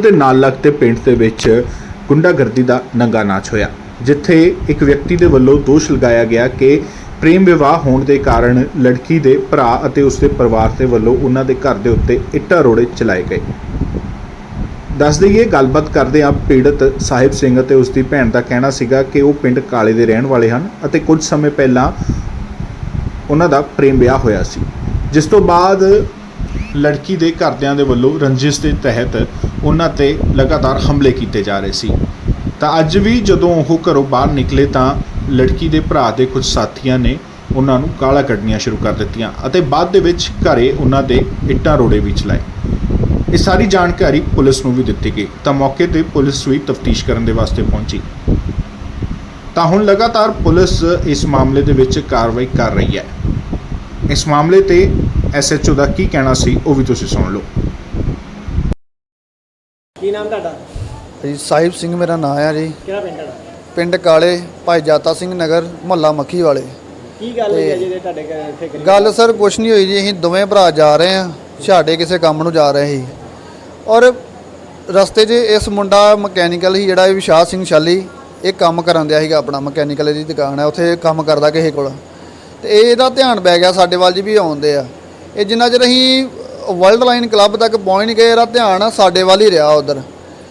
ਦੇ ਨਾਲ ਲੱਗਦੇ ਪਿੰਡ ਦੇ ਵਿੱਚ ਗੁੰਡਾਗਰਦੀ ਦਾ ਨੰਗਾ ਨਾਚ ਹੋਇਆ, ਜਿੱਥੇ ਇੱਕ ਵਿਅਕਤੀ ਦੇ ਵੱਲੋਂ ਦੋਸ਼ ਲਗਾਇਆ ਗਿਆ ਕਿ ਪ੍ਰੇਮ ਵਿਵਾਹ ਹੋਣ ਦੇ ਕਾਰਨ ਲੜਕੀ ਦੇ ਭਰਾ ਅਤੇ ਉਸਦੇ ਪਰਿਵਾਰ ਦੇ ਵੱਲੋਂ ਉਹਨਾਂ ਦੇ ਘਰ ਦੇ ਉੱਤੇ ਇੱਟਾਂ ਰੋੜੇ ਚਲਾਏ ਗਏ। ਦੱਸ ਦਈਏ, ਗੱਲਬਾਤ ਕਰਦੇ ਆ ਪੀੜਤ ਸਾਹਿਬ ਸਿੰਘ ਅਤੇ ਉਸ ਦੀ ਭੈਣ ਦਾ ਕਹਿਣਾ ਸੀਗਾ ਕਿ ਉਹ ਪਿੰਡ ਕਾਲੇ ਦੇ ਰਹਿਣ ਵਾਲੇ ਹਨ ਅਤੇ ਕੁਝ ਸਮੇਂ ਪਹਿਲਾਂ ਉਹਨਾਂ ਦਾ ਪ੍ਰੇਮ ਵਿਆਹ ਹੋਇਆ ਸੀ। ਜਿਸ ਤੋਂ ਬਾਅਦ ਲੜਕੀ ਦੇ ਘਰਦਿਆਂ ਦੇ ਵੱਲੋਂ ਰੰਜਿਸ਼ ਦੇ ਤਹਿਤ ਉਹਨਾਂ ਤੇ ਲਗਾਤਾਰ ਹਮਲੇ ਕੀਤੇ ਜਾ ਰਹੇ ਸੀ। ਤਾਂ ਅੱਜ ਵੀ ਜਦੋਂ ਉਹ ਘਰੋਂ ਬਾਹਰ ਨਿਕਲੇ ਤਾਂ ਲੜਕੀ ਦੇ ਭਰਾ ਦੇ ਕੁਝ ਸਾਥੀਆਂ ਨੇ ਉਹਨਾਂ ਨੂੰ ਕਾਲਾ ਕੱਢਣੀਆਂ ਸ਼ੁਰੂ ਕਰ ਦਿੱਤੀਆਂ ਅਤੇ ਬਾਅਦ ਦੇ ਵਿੱਚ ਘਰੇ ਉਹਨਾਂ ਦੇ ਇੱਟਾਂ ਰੋੜੇ ਵੀ ਚਲਾਏ। ਇਹ ਸਾਰੀ ਜਾਣਕਾਰੀ ਪੁਲਿਸ ਨੂੰ ਵੀ ਦਿੱਤੀ ਗਈ, ਤਾਂ ਮੌਕੇ ਤੇ ਪੁਲਿਸ ਵੀ ਤਫਤੀਸ਼ ਕਰਨ ਦੇ ਵਾਸਤੇ ਪਹੁੰਚੀ। ਤਾਂ ਹੁਣ ਲਗਾਤਾਰ ਪੁਲਿਸ ਇਸ ਮਾਮਲੇ ਦੇ ਵਿੱਚ ਕਾਰਵਾਈ ਕਰ ਰਹੀ ਹੈ। ਇਸ ਮਾਮਲੇ ਤੇ ਐਸਐਚਓ ਦਾ ਕੀ ਕਹਿਣਾ ਸੀ ਉਹ ਵੀ ਤੁਸੀਂ ਸੁਣ ਲਓ। ਕੀ ਨਾਮ ਤੁਹਾਡਾ? ਜੀ ਸਾਹਿਬ ਸਿੰਘ ਮੇਰਾ ਨਾਮ ਆ ਜੀ। ਕਿਹੜਾ ਪਿੰਡ ਤੁਹਾਡਾ? ਪਿੰਡ ਕਾਲੇ ਭਾਈ ਜਾਤਾ ਸਿੰਘ ਨਗਰ ਮੁਹੱਲਾ ਮੱਖੀ ਵਾਲੇ। ਕੀ ਗੱਲ ਹੋਈ ਹੈ ਜਿਹਦੇ ਤੁਹਾਡੇ ਘਰ ਇੱਥੇ ਗਰੀਬ- ਗੱਲ ਸਰ ਕੁਛ ਨਹੀਂ ਹੋਈ ਜੀ ਅਸੀਂ ਦੋਵੇਂ ਭਰਾ ਜਾ ਰਹੇ ਆ ਛਾੜੇ ਕਿਸੇ ਕੰਮ ਨੂੰ ਜਾ ਰਹੇ ਸੀ। ਔਰ ਰਸਤੇ 'ਚ ਇਸ ਮੁੰਡਾ ਮਕੈਨੀਕਲ ਹੀ ਜਿਹੜਾ ਇਹ ਵਿਸ਼ਾਲ ਸਿੰਘ ਸ਼ਾਲੀ ਇਹ ਕੰਮ ਕਰਨ ਦਿਆ ਸੀਗਾ ਆਪਣਾ ਮਕੈਨੀਕਲ ਦੀ ਦੁਕਾਨ ਹੈ ਉੱਥੇ ਕੰਮ ਕਰਦਾ ਕਿਸੇ ਕੋਲ। ਤੇ ਇਹ ਇਹਦਾ ਧਿਆਨ ਪੈ ਗਿਆ ਸਾਡੇ ਵੱਲ ਜੀ ਵੀ ਆਉਂਦੇ ਆ। ਇਹ ਜਿੰਨਾ ਚਿਰ ਅਸੀਂ ਵਰਲਡ ਲਾਈਨ ਕਲੱਬ ਤੱਕ ਪਹੁੰਚ ਨਹੀਂ ਗਏ ਇਹਦਾ ਧਿਆਨ ਸਾਡੇ ਵੱਲ ਹੀ ਰਿਹਾ ਉਧਰ।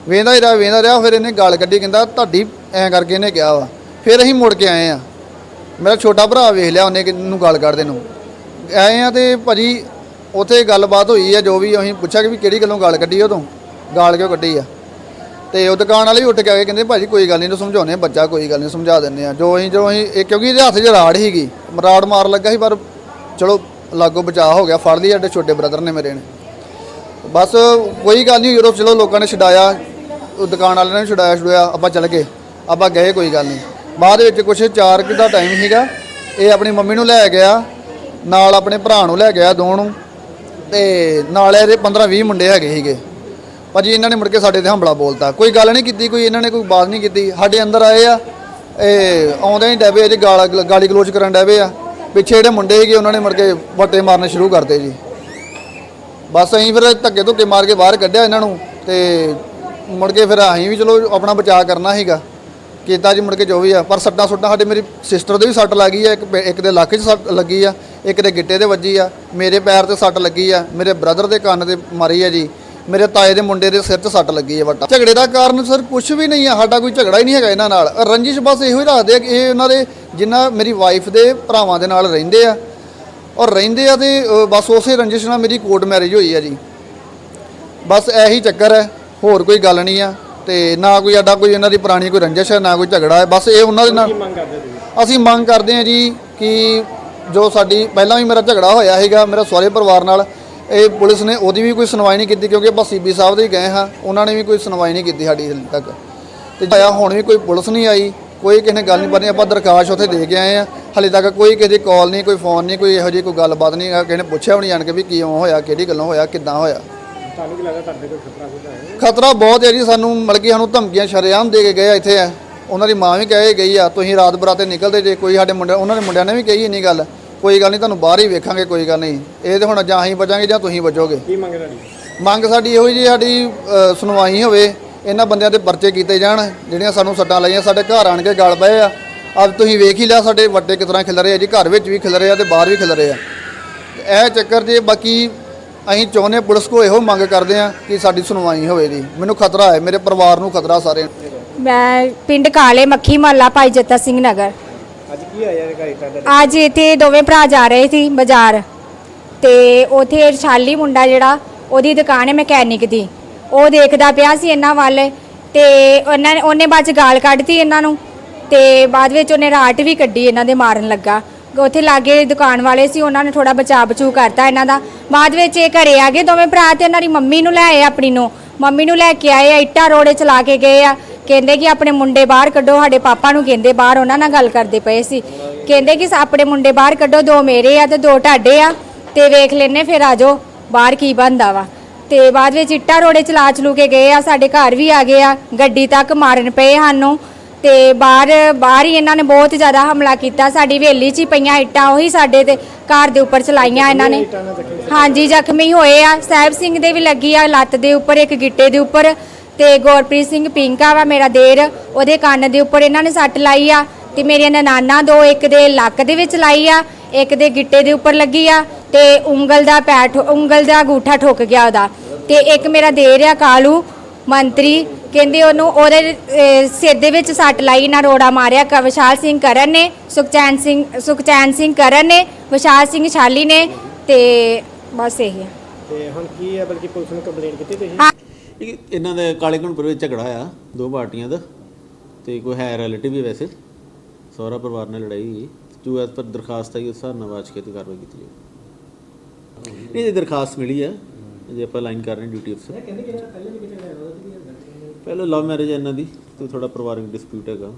ਵੇਂਦਾ ਹੀ ਰਿਹਾ ਵੇਂਦਾ ਰਿਹਾ ਫਿਰ ਇਹਨੇ ਗਾਲ ਕੱਢੀ ਕਹਿੰਦਾ ਤੁਹਾਡੀ ਐਂ ਕਰਕੇ ਇਹਨੇ ਕਿਹਾ ਵਾ। ਫਿਰ ਅਸੀਂ ਮੁੜ ਕੇ ਆਏ ਆ। ਮੇਰਾ ਛੋਟਾ ਭਰਾ ਵੇਖ ਲਿਆ ਉਹਨੇ ਨੂੰ ਗਾਲ ਕੱਢਦੇ ਨੂੰ। ਆਏ ਆ ਤੇ ਭਾਜੀ ਉੱਥੇ ਗੱਲਬਾਤ ਹੋਈ ਆ ਜੋ ਵੀ ਅਸੀਂ ਪੁੱਛਿਆ ਕਿ ਵੀ ਕਿਹੜੀ ਗੱਲੋਂ ਗਾਲ ਕੱਢੀ ਉਦੋਂ। ਗਾਲ ਕਿਉਂ ਕੱਢੀ ਆ। ਤੇ ਉਹ ਦੁਕਾਨ ਵਾਲੇ ਵੀ ਉੱਠ ਕੇ ਆ ਕੇ ਕਹਿੰਦੇ ਭਾਜੀ ਕੋਈ ਗੱਲ ਨਹੀਂ ਇਹਨੂੰ ਸਮਝਾਉਨੇ ਆ, ਬੱਚਾ ਕੋਈ ਗੱਲ ਨਹੀਂ ਸਮਝਾ ਦਿੰਦੇ ਆ। ਜੋ ਅਸੀਂ ਜੋ ਅਸੀਂ ਇਹ ਕਿਉਂਕਿ ਇਹਦੇ ਹੱਥ 'ਚ ਰਾੜ ਹੀਗੀ ਰਾੜ ਮਾਰ ਲੱਗਾ ਸੀ ਪਰ ਚਲੋ ਲਾਗੋ ਬਚਾਅ ਹੋ ਗਿਆ, ਫੜ ਲਈ ਸਾਡੇ ਛੋਟੇ ਬ੍ਰਦਰ ਨੇ ਮੇਰੇ ਨੇ। ਬਸ ਕੋਈ ਗੱਲ ਨਹੀਂ ਯੂਰਪ ਚਲੋ ਲੋਕਾਂ ਨੇ ਛਡਾਇਆ, ਦੁਕਾਨ ਵਾਲਿਆਂ ਨੇ ਛਡਾਇਆ ਛਡਾਇਆ, ਆਪਾਂ ਚੱਲ ਗਏ। ਆਪਾਂ ਗਏ, ਕੋਈ ਗੱਲ ਨਹੀਂ। ਬਾਅਦ ਵਿੱਚ ਕੁਛ 4 ਕੁ ਦਾ ਟਾਈਮ ਸੀਗਾ, ਇਹ ਆਪਣੀ ਮੰਮੀ ਨੂੰ ਲੈ ਗਿਆ, ਨਾਲ ਆਪਣੇ ਭਰਾ ਨੂੰ ਲੈ ਗਿਆ, ਦੋ ਨੂੰ। ਤੇ ਨਾਲ ਇਹਦੇ 15 20 ਮੁੰਡੇ ਹੈਗੇ ਸੀਗੇ। ਭਾਜੀ, ਇਹਨਾਂ ਨੇ ਮੁੜ ਕੇ ਸਾਡੇ ਤੇ ਹਮਲਾ ਬੋਲਤਾ। ਕੋਈ ਗੱਲ ਨਹੀਂ ਕੀਤੀ, ਕੋਈ ਇਹਨਾਂ ਨੇ ਕੋਈ ਬਾਤ ਨਹੀਂ ਕੀਤੀ। ਸਾਡੇ ਅੰਦਰ ਆਏ ਆ, ਇਹ ਆਉਂਦੇ ਹੀ ਡੈਬੇ ਜੀ ਗਾਲ ਗਾਲੀ ਗਲੋਚ ਕਰਨ ਡੈਬੇ ਆ। ਪਿੱਛੇ ਜਿਹੜੇ ਮੁੰਡੇ ਸੀਗੇ, ਉਹਨਾਂ ਨੇ ਮੁੜ ਕੇ ਵੱਟੇ ਮਾਰਨੇ ਸ਼ੁਰੂ ਕਰਤੇ ਜੀ। ਬਸ ਅਸੀਂ ਫਿਰ ਧੱਕੇ ਧੁੱਕੇ ਮਾਰ ਕੇ ਬਾਹਰ ਕੱਢਿਆ ਇਹਨਾਂ ਨੂੰ ਤੇ ਮੁੜ ਕੇ ਫਿਰ ਅਸੀਂ ਵੀ ਚਲੋ ਆਪਣਾ ਬਚਾਅ ਕਰਨਾ ਸੀਗਾ। ਕੀਤਾ ਜੀ ਮੁੜ ਕੇ ਜੋ ਵੀ ਆ, ਪਰ ਸੱਟਾਂ ਸੁੱਟਾਂ ਸਾਡੇ ਮੇਰੀ ਸਿਸਟਰ ਦੇ ਵੀ ਸੱਟ ਲੱਗੀ ਆ, ਇੱਕ ਪੇ- ਇੱਕ ਦੇ ਲੱਕ 'ਚ ਸੱਟ ਲੱਗੀ ਆ, ਇੱਕ ਦੇ ਗਿੱਟੇ ਤੇ ਵੱਜੀ ਆ, ਮੇਰੇ ਪੈਰ ਤੇ ਸੱਟ ਲੱਗੀ ਆ, ਮੇਰੇ ਬ੍ਰਦਰ ਦੇ ਕੰਨ ਤੇ ਮਾਰੀ ਆ ਜੀ, ਮੇਰੇ ਤਾਏ ਦੇ ਮੁੰਡੇ ਦੇ ਸਿਰ 'ਚ ਸੱਟ ਲੱਗੀ ਹੈ ਵੱਟਾ। ਝਗੜੇ ਦਾ ਕਾਰਨ ਸਰ ਕੁਝ ਵੀ ਨਹੀਂ ਆ, ਸਾਡਾ ਕੋਈ ਝਗੜਾ ਹੀ ਨਹੀਂ ਹੈਗਾ ਇਹਨਾਂ ਨਾਲ। ਰੰਜਿਸ਼ ਬਸ ਇਹੋ ਹੀ ਰੱਖਦੇ ਆ ਕਿ ਇਹ ਉਹਨਾਂ ਦੇ ਜਿੰਨਾ ਮੇਰੀ ਵਾਈਫ ਦੇ ਭਰਾਵਾਂ ਦੇ ਨਾਲ ਰਹਿੰਦੇ ਆ ਔਰ ਰਹਿੰਦੇ ਆ ਤੇ ਬਸ ਉਸੇ ਰੰਜਿਸ਼ ਨਾਲ ਮੇਰੀ ਕੋਰਟ ਮੈਰਿਜ ਹੋਈ ਆ ਜੀ। ਬਸ ਇਹੀ ਚੱਕਰ ਹੈ ਹੋਰ ਕੋਈ ਗੱਲ ਨਹੀਂ ਆ ਤੇ ਨਾ ਕੋਈ ਅੱਡਾ ਕੋਈ ਇਹਨਾਂ ਦੀ ਪੁਰਾਣੀ ਕੋਈ ਰੰਜਿਸ਼ ਹੈ ਨਾ ਕੋਈ ਝਗੜਾ ਹੈ ਬਸ ਇਹ ਉਹਨਾਂ ਦੇ ਨਾਲ ਅਸੀਂ ਮੰਗ ਕਰਦੇ ਹਾਂ ਜੀ ਕਿ ਜੋ ਸਾਡੀ ਪਹਿਲਾਂ ਵੀ ਮੇਰਾ ਝਗੜਾ ਹੋਇਆ ਸੀਗਾ ਮੇਰਾ ਸਹੁਰੇ ਪਰਿਵਾਰ ਨਾਲ ਇਹ ਪੁਲਿਸ ਨੇ ਉਹਦੀ ਵੀ ਕੋਈ ਸੁਣਵਾਈ ਨਹੀਂ ਕੀਤੀ ਕਿਉਂਕਿ ਆਪਾਂ ਸੀਬੀ ਸਾਹਿਬ ਦੇ ਗਏ ਹਾਂ ਉਹਨਾਂ ਨੇ ਵੀ ਕੋਈ ਸੁਣਵਾਈ ਨਹੀਂ ਕੀਤੀ ਸਾਡੀ ਤੱਕ। ਤੇ ਆਇਆ ਹੁਣ ਵੀ ਕੋਈ ਪੁਲਿਸ ਨਹੀਂ ਆਈ ਕੋਈ ਕਿਸੇ ਨੇ ਗੱਲ ਨਹੀਂ ਕਰਨੀ ਆਪਾਂ ਦਰਖਾਸਤ ਉੱਥੇ ਦੇ ਕੇ ਆਏ ਆ। ਹਾਲੇ ਤੱਕ ਕੋਈ ਕਿਸੇ ਦੀ ਕਾਲ ਨਹੀਂ ਕੋਈ ਫੋਨ ਨਹੀਂ ਕੋਈ ਇਹੋ ਜਿਹੀ ਕੋਈ ਗੱਲਬਾਤ ਨਹੀਂ ਕਿਸੇ ਨੇ ਪੁੱਛਿਆ ਵੀ ਨਹੀਂ ਜਾਣ ਕੇ ਵੀ ਕਿਉਂ ਹੋਇਆ ਕਿਹੜੀ ਗੱਲੋਂ ਹੋਇਆ ਕਿੱਦਾਂ ਹੋਇਆ। ਤੁਹਾਨੂੰ ਕੀ ਲੱਗਦਾ ਤੁਹਾਡੇ ਕੋਲ ਖਤਰਾ ਬਹੁਤ ਹੈ ਜੀ ਸਾਨੂੰ ਮਤਲਬ ਕਿ ਸਾਨੂੰ ਧਮਕੀਆਂ ਸ਼ਰੇਆਮ ਦੇ ਕੇ ਗਏ ਆ ਇੱਥੇ ਆ। ਉਹਨਾਂ ਦੀ ਮਾਂ ਵੀ ਕਹੇ ਗਈ ਆ ਤੁਸੀਂ ਰਾਤ ਬਰਾਤੇ ਨਿਕਲਦੇ ਜੇ ਕੋਈ ਸਾਡੇ ਮੁੰਡੇ ਉਹਨਾਂ ਦੇ ਮੁੰਡਿਆਂ ਨੇ ਵੀ ਕਹੀ ਇੰਨੀ ਗੱਲ ਕੋਈ ਗੱਲ ਨਹੀਂ ਤੁਹਾਨੂੰ ਬਾਹਰ ਹੀ ਵੇਖਾਂਗੇ ਕੋਈ ਗੱਲ ਨਹੀਂ। ਇਹ ਤੇ ਹੁਣ ਜਾਂ ਅਸੀਂ ਬਚਾਂਗੇ ਜਾਂ ਤੁਸੀਂ ਬਚੋਗੇ। ਕੀ ਮੰਗ ਤੁਹਾਡੀ? ਮੰਗ ਸਾਡੀ ਇਹੋ ਜੀ ਸਾਡੀ ਸੁਣਵਾਈ ਹੋਵੇ। ਇਹਨਾਂ ਬੰਦਿਆਂ ਦੇ ਪਰਚੇ ਕੀਤੇ ਜਾਣ ਜਿਹੜੀਆਂ ਸਾਨੂੰ ਸੱਟਾਂ ਲਾਈਆਂ ਸਾਡੇ ਘਰ ਆਣ ਕੇ ਗਲ ਪਏ ਆ। ਅੱਜ ਤੁਸੀਂ ਵੇਖ ਹੀ ਲਿਆ ਸਾਡੇ ਵੱਡੇ ਕਿਸ ਤਰ੍ਹਾਂ ਖਿਲ ਰਹੇ ਆ ਜੀ ਘਰ ਵਿੱਚ ਵੀ ਖਿਲ ਰਹੇ ਆ ਤੇ ਬਾਹਰ ਵੀ ਖਿਲ ਰਹੇ ਆ। ਇਹ ਚੱਕਰ ਜੇ ਬਾਕੀ ਅਸੀਂ ਚਾਹੁੰਦੇ ਪੁਲਿਸ ਕੋ ਇਹੋ ਮੰਗ ਕਰਦੇ ਆ ਕਿ ਸਾਡੀ ਸੁਣਵਾਈ ਹੋਵੇ ਜੀ। ਮੈਨੂੰ ਖਤਰਾ ਹੈ ਮੇਰੇ ਪਰਿਵਾਰ ਨੂੰ ਖਤਰਾ ਸਾਰੇ ਮੈਂ ਪਿੰਡ ਕਾਲੇ ਮੱਖੀ ਮਹੱਲਾ ਭਾਈ ਜੱਤਾ ਸਿੰਘ ਨਗਰ। ਅੱਜ ਕੀ ਇਹ ਘਰ ਤੁਹਾਡੇ ਅੱਜ ਇੱਥੇ ਦੋਵੇਂ ਭਰਾ ਜਾ ਰਹੇ ਸੀ ਬਾਜ਼ਾਰ। ਤੇ ਉਥੇ ਸ਼ਾਲੀ ਮੁੰਡਾ ਜਿਹੜਾ ਉਹਦੀ ਦੁਕਾਨ ਹੈ ਮਕੈਨਿਕ ਦੀ। ਉਹ ਦੇਖਦਾ ਪਿਆ ਸੀ ਇਹਨਾਂ ਵੱਲ ਤੇ ਉਹਨਾਂ ਨੇ ਉਹਨੇ ਬਾਅਦ ਚ ਗਾਲ ਕੱਢਤੀ ਇਹਨਾਂ ਨੂੰ ਤੇ ਬਾਅਦ ਵਿੱਚ ਉਹਨੇ ਰਾਟ ਵੀ ਕੱਢੀ ਇਹਨਾਂ ਦੇ ਮਾਰਨ ਲੱਗਾ। ਉੱਥੇ ਲਾਗੇ ਦੁਕਾਨ ਵਾਲੇ ਸੀ, ਉਹਨਾਂ ਨੇ ਥੋੜਾ ਬਚਾਅ ਬਚੂ ਕਰਤਾ ਇਹਨਾਂ ਦਾ। ਬਾਅਦ ਵਿੱਚ ਇਹ ਘਰੇ ਆ ਗਏ, ਦੋਵੇਂ ਭਰਾ ਤੇ ਇਹਨਾਂ ਦੀ ਮੰਮੀ ਨੂੰ ਲੈ ਆਏ ਆਪਣੀ ਨੂੰ। ਮੰਮੀ ਨੂੰ ਲੈ ਕੇ ਆਏ ਆ, ਇੱਟਾਂ ਰੋੜੇ ਚਲਾ ਕੇ ਗਏ ਆ। ਕਹਿੰਦੇ ਕਿ ਆਪਣੇ ਮੁੰਡੇ ਬਾਹਰ ਕੱਢੋ, ਸਾਡੇ ਪਾਪਾ ਨੂੰ ਕਹਿੰਦੇ ਬਾਹਰ, ਉਹਨਾਂ ਨਾਲ ਗੱਲ ਕਰਦੇ ਪਏ ਸੀ। ਕਹਿੰਦੇ ਕਿ ਆਪਣੇ ਮੁੰਡੇ ਬਾਹਰ ਕੱਢੋ, ਦੋ ਮੇਰੇ ਆ ਤੇ ਦੋ ਤੁਹਾਡੇ ਆ ਤੇ ਵੇਖ ਲੈਨੇ ਫਿਰ ਆਜੋ ਬਾਹਰ ਕੀ ਬੰਦਾ ਵਾ। ਤੇ ਬਾਅਦ ਵਿੱਚ ਇੱਟਾਂ ਰੋੜੇ ਚਲਾ ਚਲੂ ਕੇ ਗਏ ਆ ਸਾਡੇ ਘਰ ਵੀ ਆ ਗਏ ਆ ਗੱਡੀ ਤੱਕ ਮਾਰਨ ਪਏ ਸਾਨੂੰ। ਤੇ ਬਾਹਰ ਬਾਹਰ ਹੀ ਇਹਨਾਂ ਨੇ ਬਹੁਤ ਜ਼ਿਆਦਾ ਹਮਲਾ ਕੀਤਾ ਸਾਡੀ ਹਵੇਲੀ 'ਚ ਹੀ ਪਈਆਂ ਇੱਟਾਂ ਉਹੀ ਸਾਡੇ ਤੇ ਘਰ ਦੇ ਉੱਪਰ ਚਲਾਈਆਂ ਇਹਨਾਂ ਨੇ। ਹਾਂਜੀ ਜ਼ਖਮੀ ਹੋਏ ਆ ਸਾਹਿਬ ਸਿੰਘ ਦੇ ਵੀ ਲੱਗੀ ਆ ਲੱਤ ਦੇ ਉੱਪਰ ਇੱਕ ਗਿੱਟੇ ਦੇ ਉੱਪਰ ਤੇ ਗੁਰਪ੍ਰੀਤ ਸਿੰਘ ਪਿੰਕਾ ਵਾ ਮੇਰਾ ਦੇਰ ਉਹਦੇ ਕੰਨ ਦੇ ਉੱਪਰ ਇਹਨਾਂ ਨੇ ਸੱਟ ਲਾਈ ਆ ਤੇ ਮੇਰੀਆਂ ਨਨਾਨਾ ਦੋ ਇੱਕ ਦੇ ਲੱਕ ਦੇ ਵਿੱਚ ਲਾਈ ਆ ਇੱਕ ਦੇ ਗਿੱਟੇ ਦੇ ਉੱਪਰ ਲੱਗੀ ਆ ਤੇ ਉਂਗਲ ਦਾ ਪੈਰ ਉਂਗਲ ਦਾ ਅੰਗੂਠਾ ਠੁੱਕ ਗਿਆ ਉਹਦਾ। ਤੇ ਇੱਕ ਮੇਰਾ ਦੇਰ ਆ ਕਾਲੂ ਮੰਤਰੀ ਕਹਿੰਦੇ ਉਹਨੂੰ ਉਹਦੇ ਅਹ, ਸਿਰ ਦੇ ਵਿੱਚ ਸੱਟ ਲਾਈ ਨਾ ਰੋੜਾ ਮਾਰਿਆ ਕ- ਵਿਸ਼ਾਲ ਸਿੰਘ ਕਰਨ ਨੇ ਸੁਖਚੈਨ ਸਿੰਘ ਸੁਖਚੈਨ ਸਿੰਘ ਕਰਨ ਨੇ ਵਿਸ਼ਾਲ ਸਿੰਘ ਛਾਲੀ ਨੇ ਤੇ ਬਸ ਇਹੀ ਆ। ਤੇ ਹੁਣ ਕੀ ਹੈ ਬਲਕਿ ਪੁਲਿਸ ਨੂੰ ਕੰਪਲੇਂਟ ਕੀਤੀ ਤੁਸੀਂ? ਹਾਂ। ਇਹ ਇਹਨਾਂ ਦਾ ਕਾਲੇ ਘਣਪੁਰ ਵਿੱਚ ਝਗੜਾ ਆ ਦੋ ਪਾਰਟੀਆਂ ਦਾ ਤੇ ਕੋਈ ਹੈ ਰਿਲੇਟਿਵ ਹੀ ਵੈਸੇ। ਸਹੁਰਾ ਪਰਿਵਾਰ ਨਾਲ ਲੜਾਈ ਹੋਈ। ਜੋ ਐਸ ਪਰ ਦਰਖਾਸਤ ਆਈ ਉਸ ਹਿਸਾਬ ਨਾਲ ਵਾਚ ਕੇ ਤੇ ਕਾਰਵਾਈ ਕੀਤੀ ਜਾਊ। ਨਹੀਂ ਇਹ ਦਰਖਾਸਤ ਮਿਲੀ ਆ ਜੇ ਆਪਾਂ ਲਾਈਨ ਕਰ ਰਹੇ ਡਿਊਟੀ ਅਫਸਰ ਕਹਿੰਦੇ ਕਿ ਪਹਿਲੇ ਵੀ ਕਿਤੇ ਪਹਿਲਾਂ ਲਵ ਮੈਰਿਜ ਹੈ ਇਹਨਾਂ ਦੀ ਤੇ ਥੋੜਾ ਪਰਿਵਾਰਕ ਡਿਸਪਿਊਟ ਹੈਗਾ।